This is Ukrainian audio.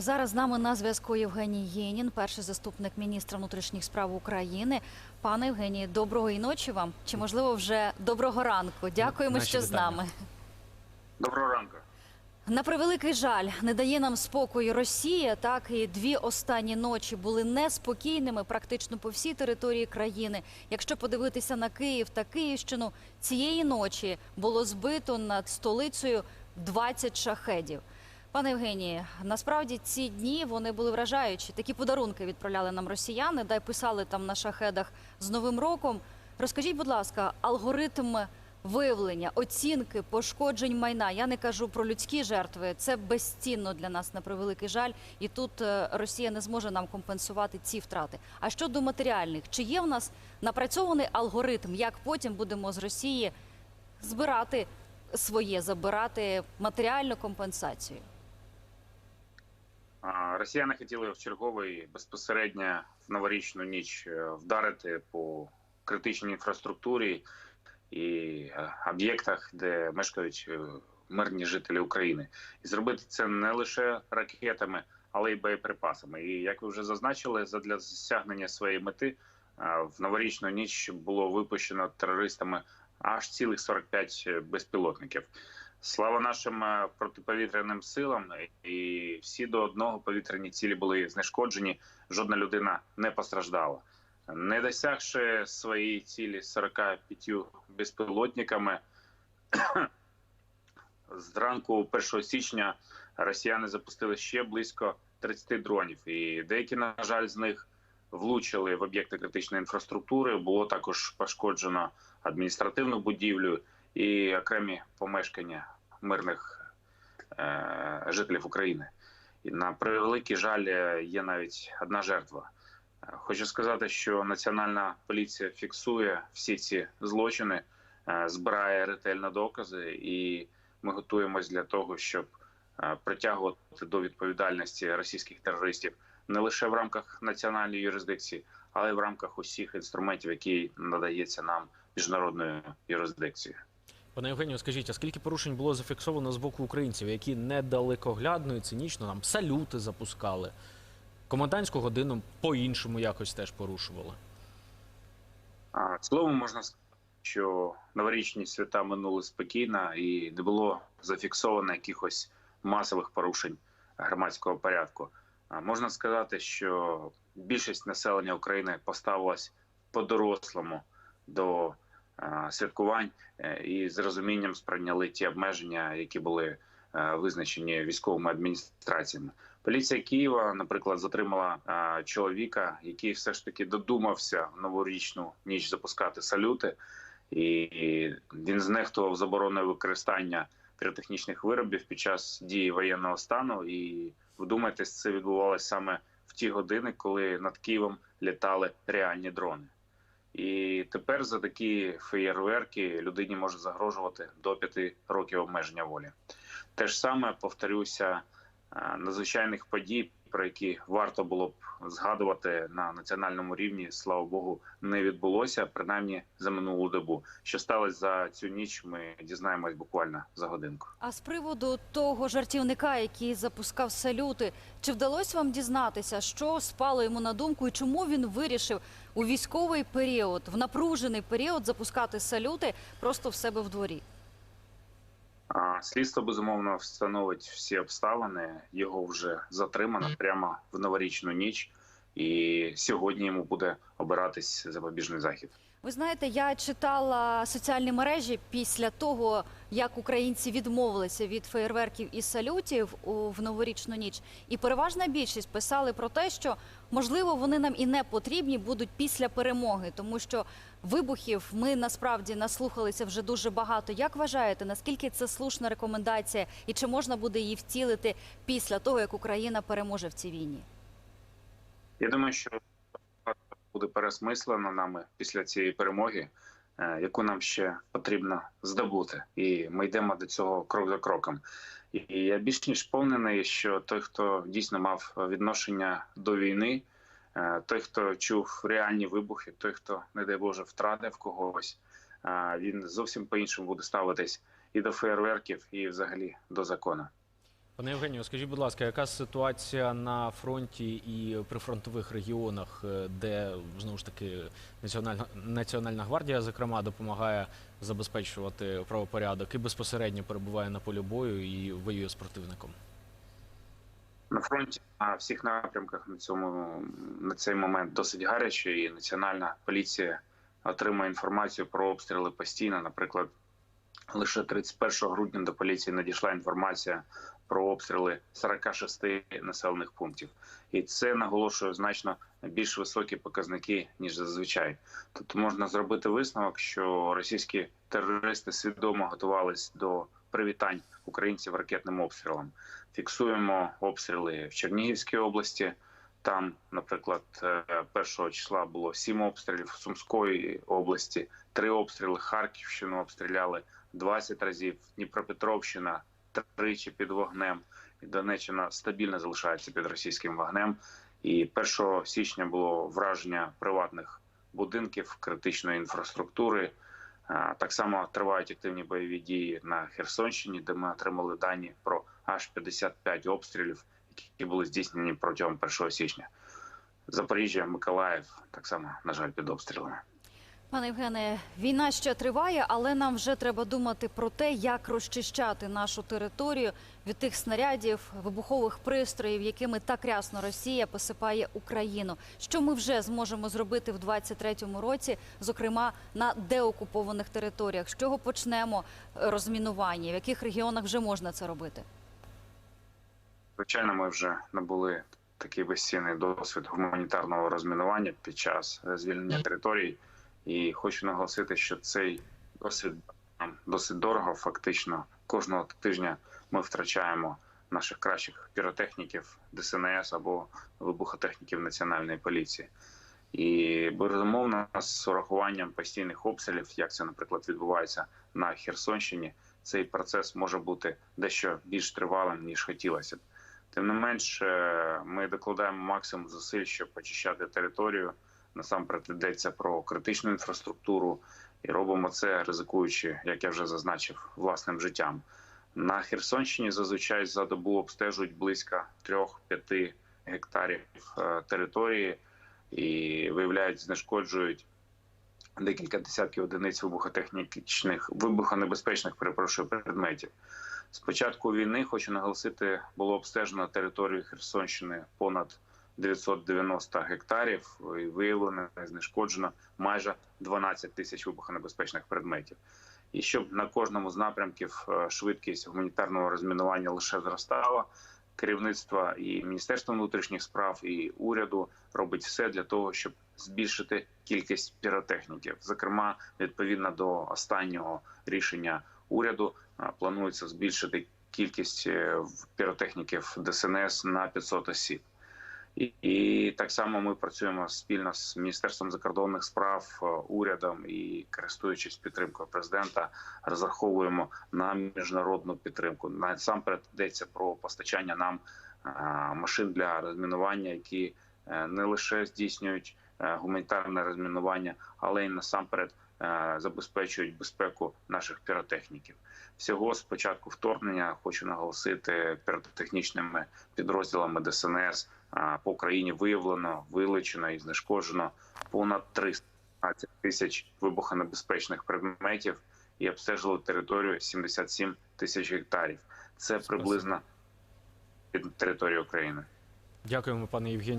Зараз з нами на зв'язку Євгеній Єнін, перший заступник міністра внутрішніх справ України. Пане Євгенії, доброго і ночі вам. Чи можливо вже доброго ранку? Дякуємо, Наші що з нами. Доброго ранку. На превеликий жаль, не дає нам спокою Росія. Так і дві останні ночі були неспокійними практично по всій території країни. Якщо подивитися на Київ та Київщину, цієї ночі було збито над столицею 20 шахедів. Пане Євгенії, насправді ці дні вони були вражаючі. Такі подарунки відправляли нам росіяни, дай писали там на шахедах з Новим роком. Розкажіть, будь ласка, алгоритм виявлення, оцінки пошкоджень майна. Я не кажу про людські жертви. Це безцінно для нас на превеликий жаль. І тут е, Росія не зможе нам компенсувати ці втрати. А щодо матеріальних, чи є в нас напрацьований алгоритм, як потім будемо з Росії збирати своє, забирати матеріальну компенсацію? Росіяни хотіли в черговий безпосередньо в новорічну ніч е, вдарити по критичній інфраструктурі і е, об'єктах, де мешкають е, мирні жителі України, і зробити це не лише ракетами, але й боєприпасами. І як ви вже зазначили, задля досягнення своєї мети в новорічну ніч було випущено терористами аж цілих 45 безпілотників. Слава нашим е, протиповітряним силам, і всі до одного повітряні цілі були знешкоджені. Жодна людина не постраждала. Не досягши своєї цілі 45 безпілотниками, зранку 1 січня росіяни запустили ще близько 30 дронів, і деякі, на жаль, з них влучили в об'єкти критичної інфраструктури. Було також пошкоджено адміністративну будівлю і окремі помешкання мирних е, жителів України. І на превеликий жаль, е, є навіть одна жертва. Е, Хочу сказати, що національна поліція фіксує всі ці злочини, е, збирає ретельно докази, і ми готуємось для того, щоб притягувати до відповідальності російських терористів не лише в рамках національної юрисдикції, але й в рамках усіх інструментів, які надається нам міжнародною юрисдикцією. Пане Євгенію, скажіть, а скільки порушень було зафіксовано з боку українців, які недалекоглядно і цинічно там салюти запускали, комендантську годину по-іншому якось теж порушували? А, цілому можна сказати, що новорічні свята минули спокійно і не було зафіксовано якихось масових порушень громадського порядку. А, Можна сказати, що більшість населення України поставилась по-дорослому до святкувань е, і з розумінням сприйняли ті обмеження, які були е, визначені військовими адміністраціями. Поліція Києва, наприклад, затримала е, чоловіка, який все ж таки додумався в новорічну ніч запускати салюти, і він знехтував забороною використання піротехнічних виробів під час дії воєнного стану. І вдумайтесь, це відбувалося саме в ті години, коли над Києвом літали реальні дрони. І тепер за такі феєрверки людині може загрожувати до п'яти років обмеження волі. Те ж саме повторюся надзвичайних подій, про які варто було б згадувати на національному рівні, слава Богу, не відбулося принаймні за минулу добу. Що сталося за цю ніч? Ми дізнаємось буквально за годинку. А з приводу того жартівника, який запускав салюти, чи вдалося вам дізнатися, що спало йому на думку і чому він вирішив у військовий період, в напружений період запускати салюти просто в себе в дворі? Слідство безумовно встановить всі обставини. Його вже затримано прямо в новорічну ніч, і сьогодні йому буде обиратись запобіжний захід. Ви знаєте, я читала соціальні мережі після того, як українці відмовилися від феєрверків і салютів в новорічну ніч, і переважна більшість писали про те, що можливо вони нам і не потрібні будуть після перемоги, тому що вибухів ми насправді наслухалися вже дуже багато. Як вважаєте, наскільки це слушна рекомендація, і чи можна буде її втілити після того, як Україна переможе в цій війні? Я думаю, що буде пересмислено нами після цієї перемоги, е, яку нам ще потрібно здобути, і ми йдемо до цього крок за кроком. І я більш ніж впевнений, що той, хто дійсно мав відношення до війни, е, той, хто чув реальні вибухи, той, хто, не дай Боже, втратив когось, е, він зовсім по іншому буде ставитись і до фейерверків, і взагалі до закону. Пане Євгенію, скажіть, будь ласка, яка ситуація на фронті і прифронтових регіонах, е, де знову ж таки Національна Національна гвардія, зокрема, допомагає забезпечувати правопорядок і безпосередньо перебуває на полі бою і воює з противником? На фронті на всіх напрямках на цьому на цей момент досить гаряче, і національна поліція отримує інформацію про обстріли постійно. Наприклад, лише 31 грудня до поліції надійшла інформація про обстріли 46 населених пунктів, і це наголошує значно більш високі показники ніж зазвичай. Тобто можна зробити висновок, що російські терористи свідомо готувались до привітань українців ракетним обстрілом. Фіксуємо обстріли в Чернігівській області. Там, наприклад, е, першого числа було сім обстрілів в Сумської області, три обстріли Харківщину обстріляли 20 разів. Дніпропетровщина тричі під вогнем. І Донеччина стабільно залишається під російським вогнем. І 1 січня було враження приватних будинків критичної інфраструктури. Так само тривають активні бойові дії на Херсонщині, де ми отримали дані про аж 55 обстрілів, які були здійснені протягом 1 січня. Запоріжжя, Миколаїв так само, на жаль, під обстрілами. Пане Євгене, війна ще триває, але нам вже треба думати про те, як розчищати нашу територію від тих снарядів, вибухових пристроїв, якими так рясно Росія посипає Україну. Що ми вже зможемо зробити в 23-му році, зокрема на деокупованих територіях? З чого почнемо е, розмінування? В яких регіонах вже можна це робити? Звичайно, ми вже набули такий безцінний досвід гуманітарного розмінування під час е, звільнення територій. І хочу наголосити, що цей досвід нам досить дорого. Фактично, кожного тижня ми втрачаємо наших кращих піротехніків ДСНС або вибухотехніків національної поліції. І безумовно, з урахуванням постійних обстрілів, як це, наприклад, відбувається на Херсонщині, цей процес може бути дещо більш тривалим ніж хотілося б. Тим не менш, е, ми докладаємо максимум зусиль, щоб очищати територію. Насамперед йдеться про критичну інфраструктуру, і робимо це ризикуючи, як я вже зазначив, власним життям. На Херсонщині зазвичай за добу обстежують близько 3-5 гектарів е, території і виявляють, знешкоджують декілька десятків одиниць вибухотехнічних вибухонебезпечних перепрошую предметів. З початку війни хочу наголосити, було обстежено територію Херсонщини понад 990 гектарів і виявлено знешкоджено майже 12 тисяч вибухонебезпечних предметів. І щоб на кожному з напрямків е, швидкість гуманітарного розмінування лише зростала. Керівництво і Міністерство внутрішніх справ і уряду робить все для того, щоб збільшити кількість піротехніків. Зокрема, відповідно до останнього рішення уряду, е, планується збільшити кількість е, піротехніків ДСНС на 500 осіб. І, і так само ми працюємо спільно з міністерством закордонних справ, е, урядом і користуючись підтримкою президента, розраховуємо на міжнародну підтримку. Насамперед йдеться про постачання нам е, машин для розмінування, які е, не лише здійснюють е, гуманітарне розмінування, але й насамперед забезпечують безпеку наших піротехніків. Всього з початку вторгнення хочу наголосити піротехнічними підрозділами ДСНС по Україні виявлено, вилучено і знешкоджено понад 315 тисяч вибухонебезпечних предметів і обстежили територію 77 тисяч гектарів. Це приблизно під територією України. Дякуємо, пане Євгенію.